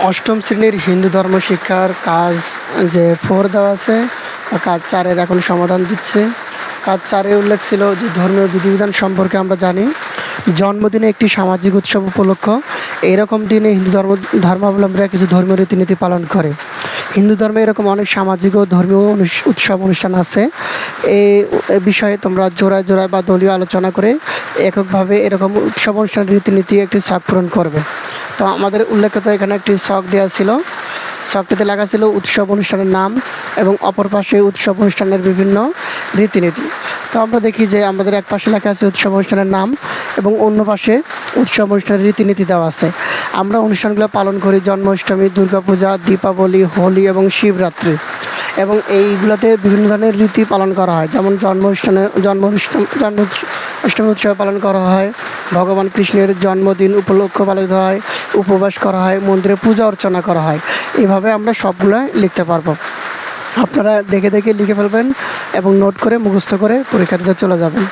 অষ্টম শ্রেণির হিন্দু ধর্ম শিক্ষার কাজ যে ফোর দেওয়া আছে কাজ চারের এখন সমাধান দিচ্ছে। কাজ চারে উল্লেখ ছিল যে ধর্মীয় বিধিবিধান সম্পর্কে আমরা জানি। জন্মদিনে একটি সামাজিক উৎসব উপলক্ষ। এরকম দিনে হিন্দু ধর্ম, ধর্মাবলম্বীরা কিছু ধর্মীয় রীতিনীতি পালন করে। হিন্দু ধর্মে এরকম অনেক সামাজিক ও ধর্মীয় উৎসব অনুষ্ঠান আছে। এই বিষয়ে তোমরা জোড়ায় জোড়ায় বা দলীয় আলোচনা করে এককভাবে এরকম উৎসব অনুষ্ঠান রীতিনীতি একটি ছক পূরণ করবে। তো আমাদের উল্লেখিত এখানে একটি শখ দেওয়া ছিল। ছকটিতে লেখা ছিল উৎসব অনুষ্ঠানের নাম এবং অপর পাশে উৎসব অনুষ্ঠানের বিভিন্ন রীতিনীতি। তো আমরা দেখি যে আমাদের এক পাশে লেখা আছে উৎসব অনুষ্ঠানের নাম এবং অন্য পাশে উৎসব অনুষ্ঠানের রীতিনীতি দেওয়া আছে। আমরা অনুষ্ঠানগুলো পালন করি জন্মাষ্টমী, দুর্গাপূজা, দীপাবলি, হোলি এবং শিবরাত্রি। এবং এইগুলোতে বিভিন্ন ধরনের রীতি পালন করা হয়। যেমন জন্ম অনুষ্ঠানে জন্ম জন্ম অষ্টমী উৎসব পালন করা হয়, ভগবান কৃষ্ণের জন্মদিন উপলক্ষ পালিত হয়, উপবাস করা হয়, মন্দিরে পূজা অর্চনা করা হয়। এভাবে আমরা সবগুলো লিখতে পারব। আপনারা দেখে দেখে লিখে ফেলবেন এবং নোট করে মুখস্থ করে পরীক্ষা দিতে চলে যাবেন।